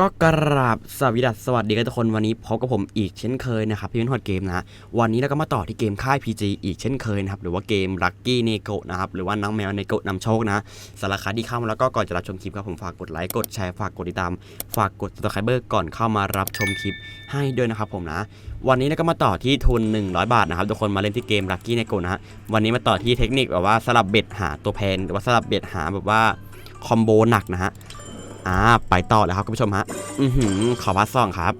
ก็กราบสวัสดีสวัสดีกันทุกคนวันนี้พบกับผมอีกเช่นเคยนะครับพี่เป็นฮอดเกมนะวันนี้เราก็มาต่อที่เกมค่าย PG อีกเช่นเคยนะครับหรือว่าเกม Lucky n e g o นะครับหรือว่าน้องแมว n e g o นำโชคนะสำหรับใครที่เข้ามาแล้วก็ก่อนจะรับชมคลิปครับผมฝากกดไลค์กดแชร์ฝากกดติดตาม ฝากกด subscribe ก่อนเข้ามารับชมคลิปให้ด้วยนะครับผมนะ วันนี้เราก็มาต่อที่ทุน 100 บาทนะครับทุกคนมาเล่นที่เกม Lucky n e g o นะฮะวันนี้มาต่อที่เทคนิคแบบว่าสลับเบ็ดหาตัวแพนหรือว่าสลับเบ็ดหาแบบว่าคอมโบหนักนะฮะ อ่าไปต่อเลยครับคุณผู้ชมฮะอือหือขอพัสซองครับ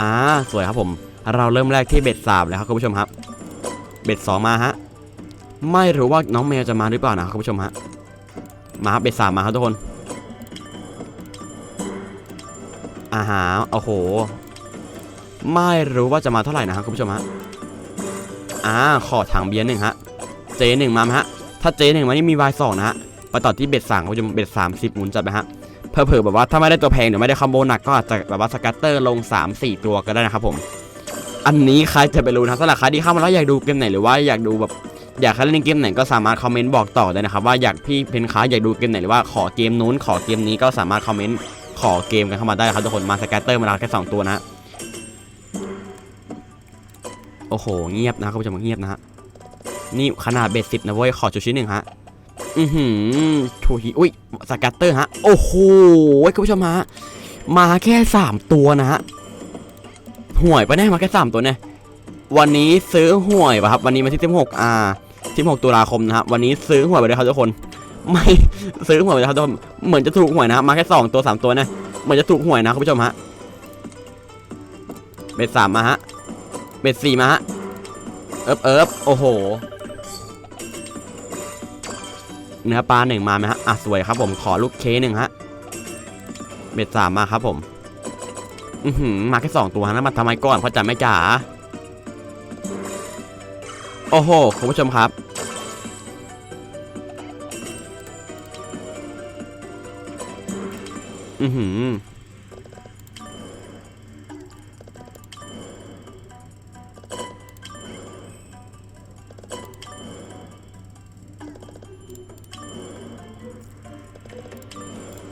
อ่าสวยครับผม เราเริ่มแรกที่เบ็ดสามเลยครับคุณผู้ชมครับ เบ็ดสองมาฮะ ไม่รู้ว่าน้องแมวจะมาหรือเปล่านะครับคุณผู้ชมฮะ มาครับเบ็ดสามมาครับทุกคนอาฮะโอ้โห ไม่รู้ว่าจะมาเท่าไหร่นะครับคุณผู้ชมฮะ อ่าขอถังเบียร์หนึ่งฮะ เจหนึ่งมาฮะ ถ้าเจหนึ่งมานี่มีวายสองนะฮะ ไปต่อที่เบ็ดสามคุณผู้ชมเบ็ดสามสิบหมุนจัดไปฮะ เผื่อแบบว่าถ้าไม่ได้ตัวแพงหรือไม่ได้คอมโบหนักก็อาจจะแบบว่าสกัตเตอร์ลง 3 4 ตัวก็ได้นะครับผม อันนี้ใครจะไปรู้นะสำหรับใครที่เข้ามาแล้วอยากดูเกมไหนหรือว่าอยากดูแบบอยากให้เล่นเกมไหนก็สามารถคอมเมนต์บอกต่อได้นะครับว่าอยากพี่เพนค้าอยากดูเกมไหนหรือว่าขอเกมนู้นขอเกมนี้ก็สามารถคอมเมนต์ขอเกมกันเข้ามาได้ครับทุกคนมาสกัตเตอร์มาแล้วแค่สองตัวนะโอ้โหเงียบนะครับคุณผู้ชมเงียบนะฮะนี่ขนาดเบสสิบนะเว้ยขอจุดชิ้นหนึ่งฮะ อือหือถูกทีอุ้ยสกัตเตอร์ฮะ โอ้โหคุณผู้ชมฮะ มาแค่ 3 ตัวนะฮะ ห่วยไปแน่มาแค่ 3 ตัวเนี่ย วันนี้ซื้อห่วยปะครับ วันนี้มาที่16อ่า16ตุลาคมนะครับ วันนี้ซื้อห่วยไปเลยครับทุกคน ไม่ซื้อห่วยไปเลยครับทุกคน เหมือนจะถูกห่วยนะมาแค่ 2 ตัว 3 ตัวเนะเหมือนจะถูกห่วยนะคุณผู้ชมฮะ เบ็ดสามมาฮะ เบ็ดสี่มาฮะ เอิบเอิบโอ้โห เนื้อปลาหนึ่งมาไหมฮะ อะ สวยครับผม ขอลูกเคหนึ่งฮะ เบ็ดสามมาครับผม อือหือ มาแค่สองตัวนะมาทำไมก่อนพ่อจ๋าแม่จ๋า โอ้โห คุณผู้ชมครับ อือหือ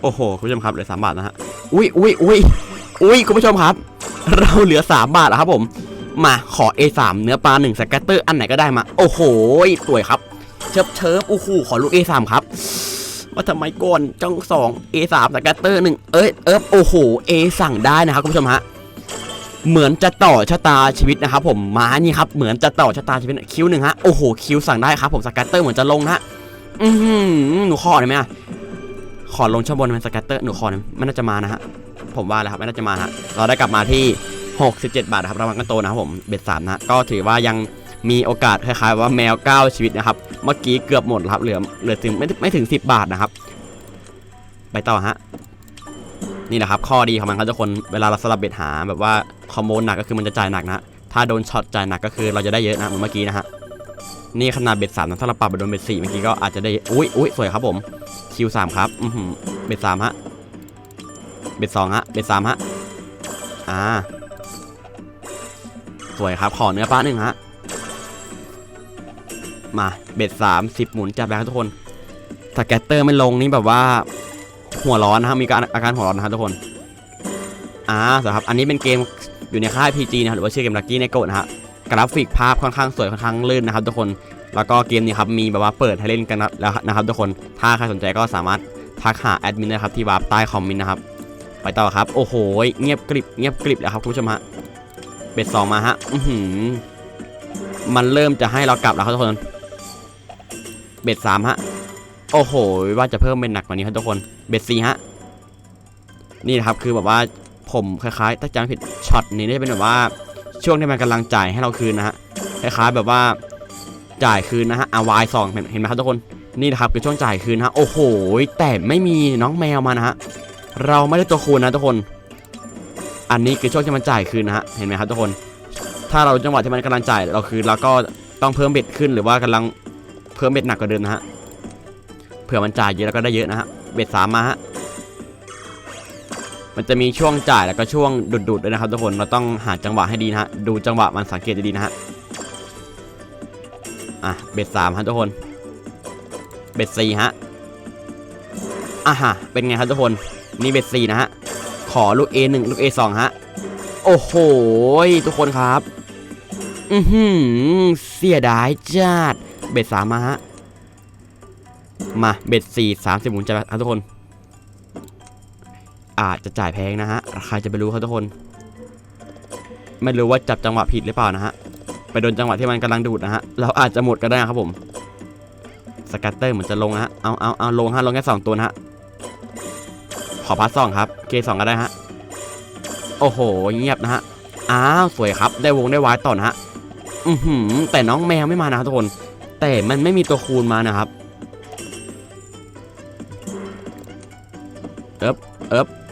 อ้โหคุณผู้ชมครับเหลือสามบาทนะฮะอุ้ยอุ้ยอุ้ยอุ้ยคุณผู้ชมครับ เราเหลือสามบาทแล้วครับผม มาขอ A3 เนื้อปลาหนึ่งสแกตเตอร์อันไหนก็ได้มา โอ้โหสวยครับ เชิบเชิบโอ้โหขอลูก A3 ครับว่าทำไมก่อนจ้องสอง A3 สแกตเตอร์หนึ่งเอ้ยเอิบโอ้โห A สั่งได้นะครับคุณผู้ชมฮะเหมือนจะต่อชะตาชีวิตนะครับผมมานี่ครับเหมือนจะต่อชะตาชีวิตคิวหนึ่งฮะโอ้โหคิวสั่งได้ครับผมสแกตเตอร์เหมือนจะลงนะฮะอือหือหนูขอได้ไหมอะ ขอลงช่องบนเป็นสแกตเตอร์หนูขอหน่อยไม่น่าจะมานะฮะผมว่าแล้วครับไม่น่าจะมาฮะเราได้กลับมาที่ 67 บาทครับรางวัลกันโตนะครับผมเบ็ดสามนะก็ถือว่ายังมีโอกาสคล้ายๆว่าแมว 9 ชีวิตนะครับ เมื่อกี้เกือบหมดแล้วครับเหลือเหลือถึงไม่ไม่ถึง 10 บาทนะครับ ไปต่อฮะนี่แหละครับ ข้อดีของมันครับทุกคนเวลาเราสลับเบ็ดหาแบบว่าคอมโบหนักก็คือมันจะจ่ายหนักนะถ้าโดนช็อตจ่ายหนักก็คือเราจะได้เยอะนะเหมือนเมื่อกี้นะฮะ นี่ขนาดเบ็ดสามนะถ้าเราปรับไปโดนเบ็ดสี่เมื่อกี้ก็อาจจะได้อุ้ยอุ้ยสวยครับผมคิวสามครับอือหือเบ็ดสามฮะเบ็ดสองฮะเบ็ดสามฮะอ่าสวยครับขอเนื้อปลาหนึ่งฮะมาเบ็ดสามสิบหมุนจับแล้วทุกคนสแกตเตอร์ไม่ลงนี่แบบว่า หัวร้อนนะครับมีการอาการหัวร้อนนะครับทุกคนอ่าสวยครับอันนี้เป็นเกมอยู่ในค่าย PG นะครับหรือว่าชื่อเกม Lucky n e g o นะฮะ กราฟิกภาพค่อนข้างสวยค่อนข้างลื่นนะครับทุกคน แล้วก็เกมนี้ครับมีแบบว่าเปิดให้เล่นกันแล้วนะครับทุกคน ถ้าใครสนใจก็สามารถทักหาแอดมินนะครับที่วาร์ปใต้คอมเมนต์นะครับ ไปต่อครับ โอ้โห เงียบกริบเงียบกริบแล้วครับคุณผู้ชมฮะ เบ็ดสองมาฮะ อือหือมันเริ่มจะให้เรากลับแล้วครับทุกคน เบ็ดสามฮะ โอ้โห ว่าจะเพิ่มเป็นหนักกว่านี้ครับทุกคน เบ็ดสี่ฮะ นี่นะครับคือแบบว่าผมคล้ายๆถ้าจำไม่ผิดช็อตนี้น่าจะเป็นแบบว่า ช่วงที่มันกำลังจ่ายให้เราคืนนะฮะคล้ายๆแบบว่าจ่ายคืนนะฮะอาวายสองเห็นไหมครับทุกคนนี่นะครับคือช่วงจ่ายคืนนะฮะโอ้โหแต่ไม่มีน้องแมวมานะฮะเราไม่ได้ตัวคูณนะทุกคน อันนี้คือช่วงที่มันจ่ายคืนนะฮะเห็นไหมครับทุกคน ถ้าเราจังหวะที่มันกำลังจ่ายเราคืนเราก็ต้องเพิ่มเบ็ดขึ้นหรือว่ากำลังเพิ่มเบ็ดหนักกว่าเดิมนะฮะเผื่อมันจ่ายเยอะแล้วก็ได้เยอะนะฮะเบ็ดสามมาฮะ มันจะมีช่วงจ่ายแล้วก็ช่วงดุดๆด้วยนะครับทุกคนเราต้องหาจังหวะให้ดีนะฮะดูจังหวะมันสังเกตดีๆนะฮะอะเบ็ดสามฮะทุกคนเบ็ดสี่ฮะอะฮะเป็นไงครับทุกคนนี่เบ็ดสี่นะฮะขอลูก A 1 ลูก A 2 ฮะโอ้โหทุกคนครับอือหือเสียดายจัดเบ็ดสามมาฮะมาเบ็ดสี่สามสิบหมุนจะครับทุกคน อาจจะจ่ายแพงนะฮะ ใครจะไปรู้ครับทุกคน ไม่รู้ว่าจับจังหวะผิดหรือเปล่านะฮะ ไปโดนจังหวะที่มันกำลังดูดนะฮะ เราอาจจะหมดก็ได้นะครับผม สกัตเตอร์เหมือนจะลงนะฮะ เอาเอาเอาลงฮะ ลงแค่สองตัวนะฮะ ขอพัสสองครับ เกสองก็ได้ฮะ โอ้โห เงียบนะฮะ อ้าว สวยครับ ได้วงได้วายต่อนะฮะ อือหือ แต่น้องแมวไม่มานะครับทุกคน แต่มันไม่มีตัวคูณมานะครับเอิบเอิบปรับ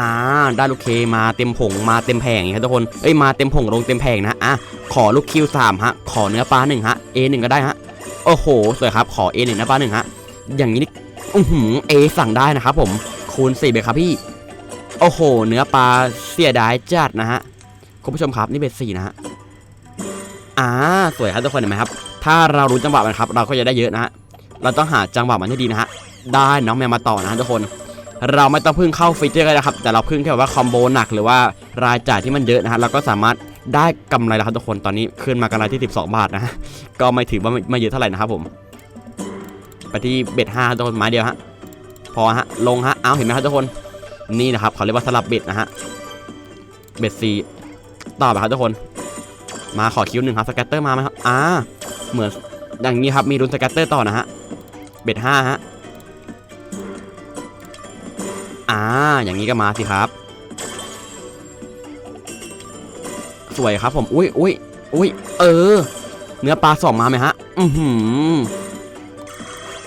อ่าได้ลูกเคมาเต็มผงมาเต็มแผงครับทุกคนเอ้ยมาเต็มผงลงเต็มแผงนะอะขอลูกคิวสามฮะขอเนื้อปลาหนึ่งฮะ A หนึ่งก็ได้ฮะโอ้โหสวยครับขอ A หนึ่งเนื้อปลาหนึ่งฮะอย่างนี้นี่อือหือ A สั่งได้นะครับผมคูณสี่ไปครับพี่โอ้โห เนื้อปลาเสียดายจัดนะฮะคุณผู้ชมครับนี่เป็นสี่นะฮะอ่าสวยครับทุกคนเห็นไหมครับ ถ้าเรารู้จังหวะมันครับ เราก็จะได้เยอะนะฮะเราต้องหาจังหวะมันให้ดีนะฮะได้น้องแมวมาต่อนะฮะทุกคน เราไม่ต้องพึ่งเข้าฟีเจอร์ก็ได้ครับ แต่เราพึ่งแค่ว่าคอมโบหนักหรือว่ารายจ่ายที่มันเยอะนะฮะเราก็สามารถได้กำไรแล้วครับทุกคนตอนนี้ขึ้นมากำไรที่ 12 บาทนะฮะก็ไม่ถือว่าไม่ไม่เยอะเท่าไหร่นะครับผม ไปที่เบ็ดห้าทุกคนไม้เดียวฮะพอฮะลงฮะเอาเห็นไหมครับทุกคนนี่นะครับเขาเรียกว่าสลับเบ็ดนะฮะเบ็ดสี่ต่อไปครับทุกคนมาขอคิวหนึ่งครับสแกตเตอร์มาไหมครับอ่าเหมือนอย่างนี้ครับมีรุนสแกตเตอร์ต่อนะฮะเบ็ดห้าฮะ อ่า อย่างนี้ก็มาสิครับ สวยครับผมอุ้ยอุ้ยอุ้ยเออ เนื้อปลาสองมาไหมฮะ อือหือ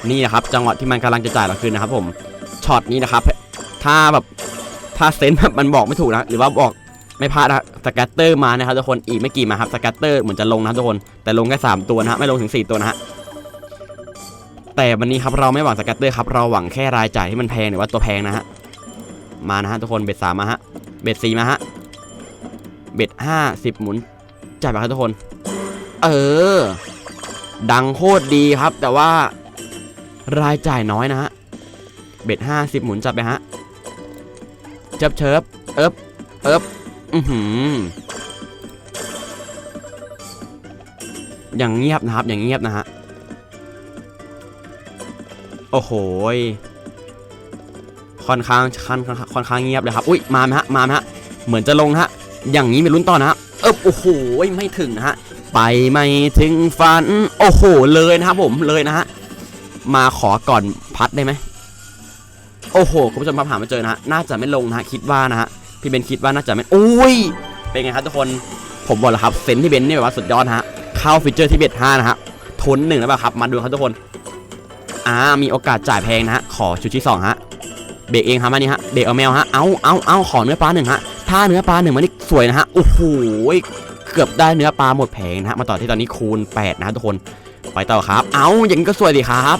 นี่นะครับ จังหวะที่มันกำลังจะจ่ายเราคืนนะครับ ผม ช็อตนี้นะครับ ถ้าแบบถ้าเซนแบบมันบอกไม่ถูกนะ หรือว่าบอกไม่พลาดนะสแกตเตอร์มานะครับทุกคน อีกไม่กี่มาครับสแกตเตอร์เหมือนจะลงนะทุกคน แต่ลงแค่สามตัวนะฮะ ไม่ลงถึงสี่ตัวนะฮะแต่วันนี้ครับเราไม่หวังสแกตเตอร์ครับเราหวังแค่รายจ่ายที่มันแพงหรือว่าตัวแพงนะฮะ มานะฮะทุกคนเบ็ดสามมาฮะเบ็ดสี่มาฮะเบ็ดห้าสิบหมุนจ่ายไปครับทุกคน เออ ดังโคตรดีครับ แต่ว่ารายจ่ายน้อยนะฮะเบ็ดห้าสิบหมุนจับไปฮะเจิบเชิบเอิบเอิบอือหืออย่างเงียบนะครับ อย่างเงียบนะฮะ โอ้โหย ค่อนข้างค่อนข้างค่อนข้างเงียบเลยครับอุ้ยมาไหมฮะมาไหมฮะเหมือนจะลงฮะอย่างนี้มีลุ้นต่อนะฮะเอิบโอ้โหไม่ถึงนะฮะไปไม่ถึงฝันโอ้โหเลยนะครับผมเลยนะฮะมาขอก่อนพัดได้ไหมโอ้โหคุณผู้ชมครับหาม่เจอนะฮะน่าจะไม่ลงนะฮะคิดว่านะฮะพี่เบนคิดว่าน่าจะไม่อุ้ยเป็นไงครับทุกคนผมบอกแล้วครับเซนที่เบนนี่แบบว่าสุดยอดฮะเข้าฟีเจอร์ที่เบ็ดห้านะฮะทนหนึ่งแล้วเปล่าครับมาดูครับทุกคนอ่ามีโอกาสจ่ายแพงนะฮะขอชุดที่สองฮะ เบรกเองครับมานี่ฮะเบรกเอาแมวฮะเอาเอาเอาขอเนื้อปลาหนึ่งฮะถ้าเนื้อปลาหนึ่งมันนี่สวยนะฮะโอ้โหเกือบได้เนื้อปลาหมดแผงนะฮะมาต่อที่ตอนนี้คูณ 8 นะฮะทุกคนไปต่อครับ เอาอย่างนี้ก็สวยดีครับ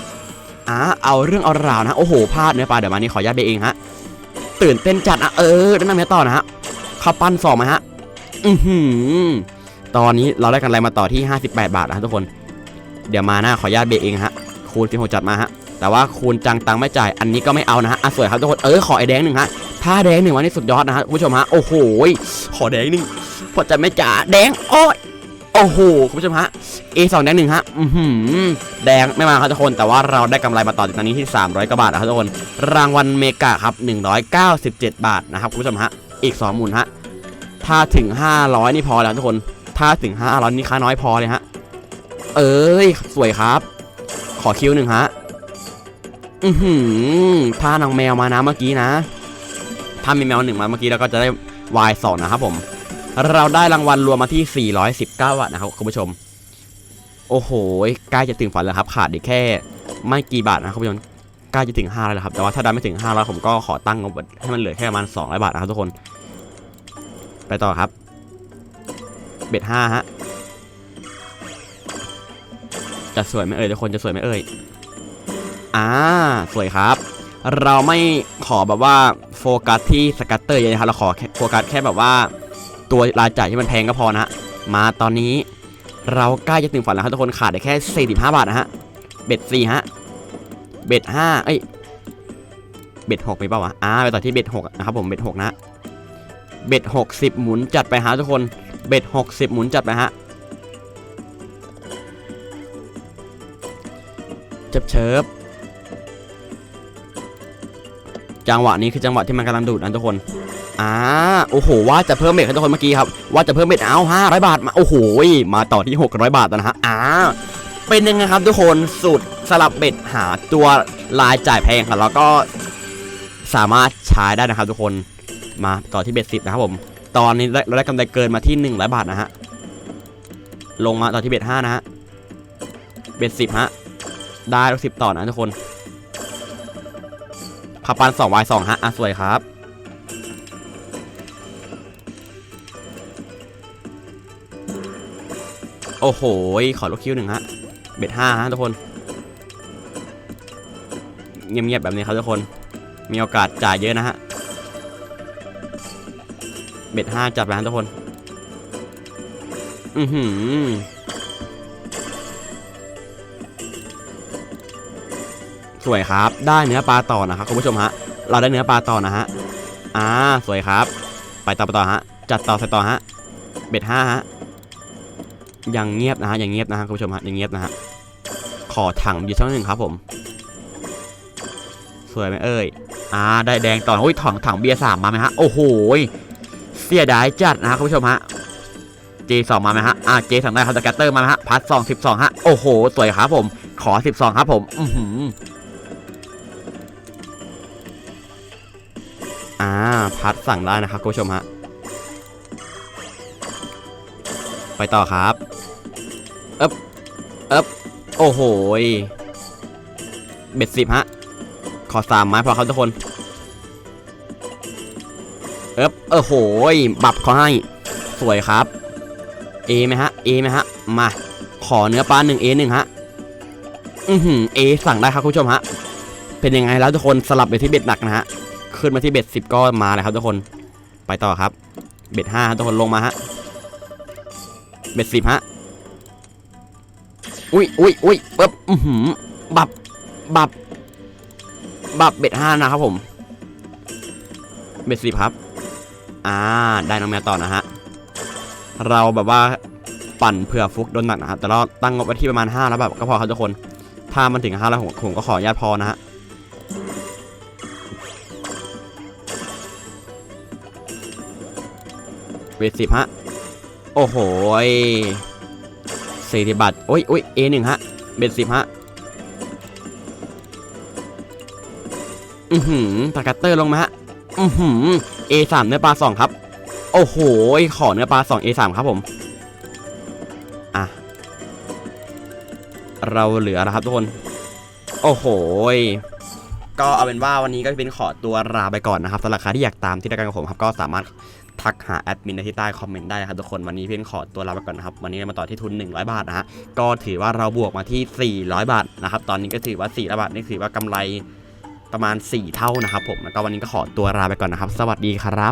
อ่าเอาเรื่องเอาราวนะโอ้โหพลาดเนื้อปลาเดี๋ยวมานี่ขอญาตเบรกเองฮะตื่นเต้นจัดอะเออด้านหน้าเนื้อต่อนะฮะข้าวปั้นสองมาฮะอือหือตอนนี้เราได้กันอะไรมาต่อที่ 58 บาทนะทุกคน เดี๋ยวมาหน้าขอญาตเบรกเองฮะคูณ16จัดมาฮะ แต่ว่าคูณจังตังไม่จ่ายอันนี้ก็ไม่เอานะฮะอะสวยครับทุกคนเออขอไอแดงหนึ่งฮะถ้าแดงหนึ่งวันนี้สุดยอดนะฮะคุณผู้ชมฮะโอ้โหขอแดงหนึ่งพอจะไม่จ่าแดงโอ้ยโอ้โหคุณผู้ชมฮะ A สองแดงหนึ่งฮะอือหือแดงไม่มาครับทุกคน แต่ว่าเราได้กำไรมาต่อจากตอนนี้ที่ 300กว่าบาทนะครับทุกคน รางวัลเมกาครับ 197 บาทนะครับคุณผู้ชมฮะ อีก2หมุนฮะ ถ้าถึง 500 นี่พอแล้วทุกคน ถ้าถึง 500 นี่ค่าน้อยพอเลยฮะ เอ้ย สวยครับ ขอคิวหนึ่งฮะ อือหือถ้านางแมวมานะเมื่อกี้นะ ถ้ามีแมวหนึ่งมาเมื่อกี้เราก็จะได้ Y 2นะครับผม เราได้รางวัลรวมมาที่ 419บาทนะครับคุณผู้ชม โอ้โหใกล้จะถึงฝันแล้วครับ ขาดอีกแค่ไม่กี่บาทนะคุณผู้ชมใกล้จะถึง5แล้วครับ แต่ว่าถ้าได้ไม่ถึง500ผมก็ขอตั้งงบให้มันเหลือแค่ประมาณ200บาทนะครับทุกคน ไปต่อครับ เบ็ด5ฮะจะสวยไหมเอ่ยทุกคนจะสวยไหมเอ่ย อ่าสวยครับ เราไม่ขอแบบว่าโฟกัสที่สกัตเตอร์เยอะนะครับเราขอโฟกัสแค่แบบว่า ตัวรายจ่ายที่มันแพงก็พอนะมาตอนนี้เราใกล้จะถึงฝันแล้วครับทุกคนขาดได้แค่ 45 บาทนะฮะ เบ็ด4ฮะ เบ็ด5เอ้ย เบ็ดหกมีเปล่าวะ อ่า ไปต่อที่เบ็ดหกนะครับผม เบ็ดหกนะ เบ็ดหกสิบหมุนจัดไปฮะทุกคน เบ็ดหกสิบหมุนจัดไปฮะเชิบเชิบ จังหวะนี้คือจังหวะที่มันกำลังดูดนะทุกคนอ่าโอ้โห ว่าจะเพิ่มเบ็ดให้ทุกคนเมื่อกี้ครับ ว่าจะเพิ่มเบ็ดเอาห้าร้อยบาทมาโอ้โหมาต่อที่หกร้อยบาทแล้วนะฮะอ่าเป็นยังไงครับทุกคนสูตรสลับเบ็ดหาตัวลายจ่ายแพงครับแล้วก็สามารถใช้ได้นะครับทุกคนมาต่อที่เบ็ดสิบนะครับผม ตอนนี้เราได้กำไรเกินมาที่หนึ่งร้อยบาทนะฮะลงมาต่อที่เบ็ดห้านะฮะเบ็ดสิบฮะได้ลูกสิบต่อนะทุกคน ขับปันสองวายสองฮะอะสวยครับ โอ้โห ขอลูกคิวหนึ่งฮะ เบ็ดห้าฮะทุกคน เงียบๆแบบนี้ครับทุกคน มีโอกาสจ่ายเยอะนะฮะ เบ็ดห้าจัดไปฮะทุกคน อือหือ สวยครับ ได้เนื้อปลาต่อนะครับคุณผู้ชมฮะ เราได้เนื้อปลาต่อนะฮะ อ่า สวยครับ ไปต่อไปต่อฮะ จัดต่อใส่ต่อฮะ เบ็ดห้าฮะ ยังเงียบนะฮะ ยังเงียบนะฮะคุณผู้ชมฮะ ยังเงียบนะฮะ ขอถังอยู่สักหนึ่งครับผม สวยไหมเอ่ย อ่า ได้แดงต่อโอ้ยถังถังเบียร์สามมาไหมฮะ โอ้โห เสียดายจัดนะฮะคุณผู้ชมฮะ J สองมาไหมฮะ อ่า J สองได้ครับสแกตเตอร์มาไหมฮะพัดสองสิบสองฮะ โอ้โห สวยครับผม ขอสิบสองครับผม อือหือ อ่าพัดสั่งได้นะครับคุณผู้ชมฮะไปต่อครับเอ๊บเอ๊บโอ้โหเบ็ดสิบฮะ ขอสามไม้พอครับทุกคนเอ๊บเออโหยบับเขาให้ สวยครับ เอไหมฮะ เอไหมฮะ มา ขอเนื้อปลาหนึ่งเอหนึ่งฮะ อือหือเอสั่งได้ครับคุณผู้ชมฮะ เป็นยังไงแล้วทุกคนสลับไปที่เบ็ดหนักนะฮะ ขึ้นมาที่เบ็ดสิบก็มาเลยครับทุกคนไปต่อครับ เบ็ดห้าทุกคนลงมาฮะเบ็ดสิบฮะอุ้ยอุ้ยอุ้ยปึ๊บอือหือบับบับบับเบ็ดห้านะครับผม เบ็ดสิบครับ อ่า ได้น้องแมวต่อนะฮะ เราแบบว่าปั่นเผื่อฟุกโดนหนักนะครับแต่เราตั้งงบไว้ที่ประมาณ5แล้วแบบก็พอครับทุกคน ถ้ามันถึง5แล้วผมผมก็ขออนุญาตพอนะฮะ เบ็ดสิบฮะ โอ้โหสี่สิบบาทโอ้ยโอ้ยเอหนึ่งฮะ เบ็ดสิบฮะ อือหือปากกัตเตอร์ลงมาฮะ อือหือเอสามเนื้อปลาสองครับ โอ้โห ขอเนื้อปลาสองเอสามครับผม อะ เราเหลือแล้วครับทุกคน โอ้โหก็เอาเป็นว่าวันนี้ก็เป็นขอตัวลาไปก่อนนะครับสำหรับใครที่อยากตามที่รายการของผมครับก็สามารถ ทักหาแอดมินที่ใต้คอมเมนต์ได้นะครับทุกคนวันนี้เพียงขอตัวลาไปก่อนนะครับวันนี้มาต่อที่ทุน 100 บาทนะฮะก็ถือว่าเราบวกมาที่ 400 บาทนะครับตอนนี้ก็ถือว่า400บาทนี่ถือว่ากำไรประมาณ 4 เท่านะครับผมแล้วก็วันนี้ก็ขอตัวลาไปก่อนนะครับ สวัสดีครับ